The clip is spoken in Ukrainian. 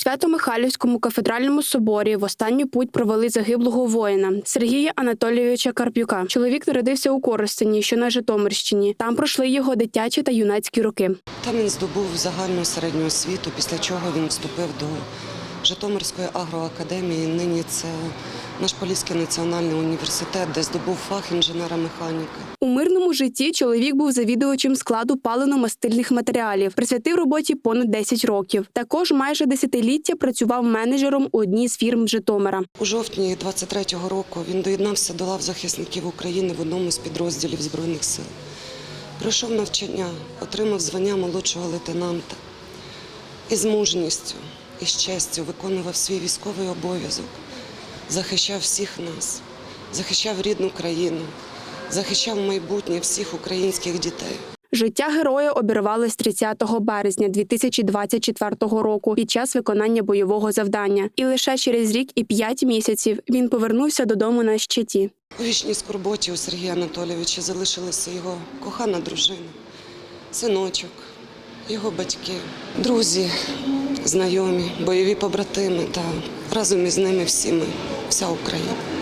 Свято-Михайлівському кафедральному соборі в останню путь провели загиблого воїна Сергія Анатолійовича Карпюка. Чоловік народився у Коростені, що на Житомирщині. Там пройшли його дитячі та юнацькі роки. Там він здобув загальну середню освіту, після чого він вступив до Житомирської агроакадемії. Нині це наш Поліський національний університет, де здобув фах інженера-механіка. У мирному житті чоловік був завідувачем складу паливно-мастильних матеріалів, присвятив роботі понад 10 років. Також майже десятиліття працював менеджером у одній з фірм Житомира. У жовтні 23-го року він доєднався до лав захисників України в одному з підрозділів Збройних сил. Пройшов навчання, отримав звання молодшого лейтенанта і з мужністю і з честю виконував свій військовий обов'язок, захищав всіх нас, захищав рідну країну, захищав майбутнє всіх українських дітей. Життя героя обірвалось 30 березня 2024 року під час виконання бойового завдання. І лише через рік і 5 місяців він повернувся додому на щиті. У вічній скорботі у Сергія Анатолійовича залишилася його кохана дружина, синочок, його батьки, друзі, знайомі, бойові побратими та разом із ними всі ми, вся Україна.